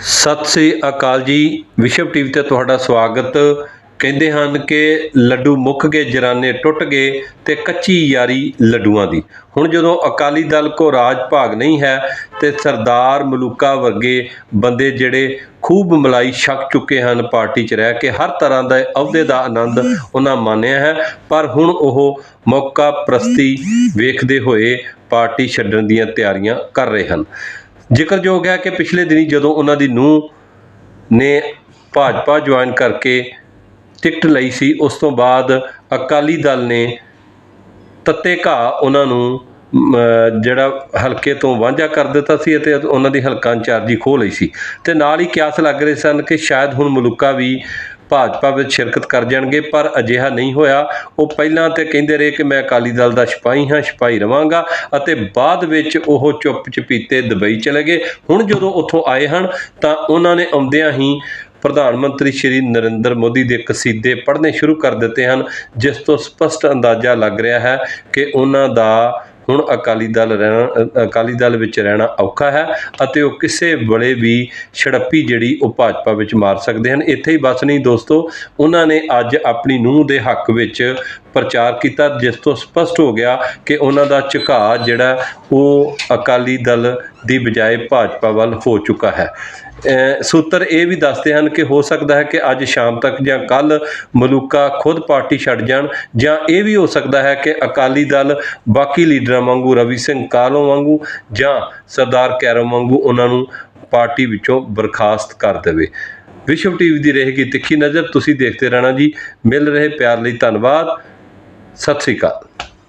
ਸਤਿ ਸ੍ਰੀ ਅਕਾਲ ਜੀ। ਵਿਸ਼ਵ ਟੀਵੀ ਤੇ ਤੁਹਾਡਾ ਸਵਾਗਤ। ਕਹਿੰਦੇ ਹਨ ਕਿ ਲੱਡੂ ਮੁੱਕ ਗਏ, ਜਰਾਨੇ ਟੁੱਟ ਗਏ ਤੇ ਕੱਚੀ ਯਾਰੀ ਲੱਡੂਆਂ ਦੀ। ਹੁਣ ਜਦੋਂ ਅਕਾਲੀ ਦਲ ਕੋ ਰਾਜ ਭਾਗ ਨਹੀਂ ਹੈ ਤੇ ਸਰਦਾਰ ਮਲੂਕਾ ਵਰਗੇ ਬੰਦੇ ਜਿਹੜੇ ਖੂਬ ਮਲਾਈ ਛਕ ਚੁੱਕੇ ਹਨ ਪਾਰਟੀ 'ਚ ਰਹਿ ਕੇ, ਹਰ ਤਰ੍ਹਾਂ ਦਾ ਅਹੁਦੇ ਦਾ ਆਨੰਦ ਉਹਨਾਂ ਮਾਣਿਆ ਹੈ। ਪਰ ਹੁਣ ਉਹ ਮੌਕਾ ਪ੍ਰਸਤੀ ਵੇਖਦੇ ਹੋਏ ਪਾਰਟੀ ਛੱਡਣ ਦੀਆਂ ਤਿਆਰੀਆਂ ਕਰ ਰਹੇ ਹਨ। ਜ਼ਿਕਰਯੋਗ ਹੈ ਕਿ ਪਿਛਲੇ ਦਿਨੀ ਜਦੋਂ ਉਹਨਾਂ ਦੀ ਨੂੰਹ ਨੇ ਭਾਜਪਾ ਜੁਆਇਨ ਕਰਕੇ ਟਿਕਟ ਲਈ ਸੀ, ਉਸ ਤੋਂ ਬਾਅਦ ਅਕਾਲੀ ਦਲ ਨੇ ਤੱਤੇ ਘਾਹ ਉਹਨਾਂ ਨੂੰ ਜਿਹੜਾ ਹਲਕੇ ਤੋਂ ਵਾਂਝਾ ਕਰ ਦਿੱਤਾ ਸੀ ਅਤੇ ਉਹਨਾਂ ਦੀ ਹਲਕਾ ਇੰਚਾਰਜੀ ਖੋਹ ਲਈ ਸੀ। ਤੇ ਨਾਲ ਹੀ ਕਿਆਸ ਲੱਗ ਰਹੇ ਸਨ ਕਿ ਸ਼ਾਇਦ ਹੁਣ ਮਲੂਕਾ ਵੀ ਭਾਜਪਾ ਵਿੱਚ ਸ਼ਿਰਕਤ ਕਰ ਜਾਣਗੇ, ਪਰ ਅਜਿਹਾ ਨਹੀਂ ਹੋਇਆ। ਉਹ ਪਹਿਲਾਂ ਤੇ ਕਹਿੰਦੇ ਰਹੇ ਕਿ ਮੈਂ ਅਕਾਲੀ ਦਲ ਦਾ ਸਿਪਾਹੀ ਹਾਂ, ਸਿਪਾਹੀ ਰਵਾਂਗਾ ਅਤੇ ਬਾਅਦ ਵਿੱਚ ਉਹ ਚੁੱਪ ਚਪੀਤੇ ਦੁਬਈ ਚਲੇ ਗਏ। ਹੁਣ ਜਦੋਂ ਉੱਥੋਂ ਆਏ ਹਨ, ਤਾਂ ਉਹਨਾਂ ਨੇ ਆਉਂਦਿਆਂ ਹੀ ਪ੍ਰਧਾਨ ਮੰਤਰੀ ਸ਼੍ਰੀ ਨਰਿੰਦਰ ਮੋਦੀ ਦੇ ਕਸੀਦੇ ਪੜ੍ਹਨੇ ਸ਼ੁਰੂ ਕਰ ਦਿੱਤੇ ਹਨ, ਜਿਸ ਤੋਂ ਸਪਸ਼ਟ ਅੰਦਾਜ਼ਾ ਲੱਗ ਰਿਹਾ ਹੈ ਕਿ ਉਹਨਾਂ ਦਾ ਹੁਣ ਅਕਾਲੀ ਦਲ ਰਹਿਣਾ ਅਕਾਲੀ ਦਲ ਵਿੱਚ ਰਹਿਣਾ ਔਖਾ ਹੈ ਅਤੇ ਉਹ ਕਿਸੇ ਵੇਲੇ ਵੀ ਛੜੱਪੀ ਜਿਹੜੀ ਉਹ ਭਾਜਪਾ ਵਿੱਚ ਮਾਰ ਸਕਦੇ ਹਨ। ਇੱਥੇ ਹੀ ਬਸ ਨਹੀਂ ਦੋਸਤੋ, ਉਹਨਾਂ ਨੇ ਅੱਜ ਆਪਣੀ ਨੂੰਹ ਦੇ ਹੱਕ ਵਿੱਚ ਪ੍ਰਚਾਰ ਕੀਤਾ, ਜਿਸ ਤੋਂ ਸਪਸ਼ਟ ਹੋ ਗਿਆ ਕਿ ਉਹਨਾਂ ਦਾ ਝੁਕਾਅ ਜਿਹੜਾ ਉਹ ਅਕਾਲੀ ਦਲ ਦੀ ਬਜਾਏ ਭਾਜਪਾ ਵੱਲ ਹੋ ਚੁੱਕਾ ਹੈ। ਸੂਤਰ ਇਹ ਵੀ ਦੱਸਦੇ ਹਨ ਕਿ ਹੋ ਸਕਦਾ ਹੈ ਕਿ ਅੱਜ ਸ਼ਾਮ ਤੱਕ ਜਾਂ ਕੱਲ ਮਲੂਕਾ ਖੁਦ ਪਾਰਟੀ ਛੱਡ ਜਾਣ, ਜਾਂ ਇਹ ਵੀ ਹੋ ਸਕਦਾ ਹੈ ਕਿ ਅਕਾਲੀ ਦਲ ਬਾਕੀ ਲੀਡਰਾਂ ਵਾਂਗੂ ਰਵੀ ਸਿੰਘ ਕਾਲੋਂ ਵਾਂਗੂ ਜਾਂ ਸਰਦਾਰ ਕੈਰੋਂ ਵਾਂਗੂ ਉਹਨਾਂ ਨੂੰ ਪਾਰਟੀ ਵਿੱਚੋਂ ਬਰਖਾਸਤ ਕਰ ਦੇਵੇ। ਵਿਸ਼ਵ ਟੀਵੀ ਦੀ ਰਹੇਗੀ ਤਿੱਖੀ ਨਜ਼ਰ, ਤੁਸੀਂ ਦੇਖਦੇ ਰਹਿਣਾ ਜੀ। ਮਿਲ ਰਹੇ ਪਿਆਰ ਲਈ ਧੰਨਵਾਦ। ਸਤਿ ਸ੍ਰੀ ਅਕਾਲ।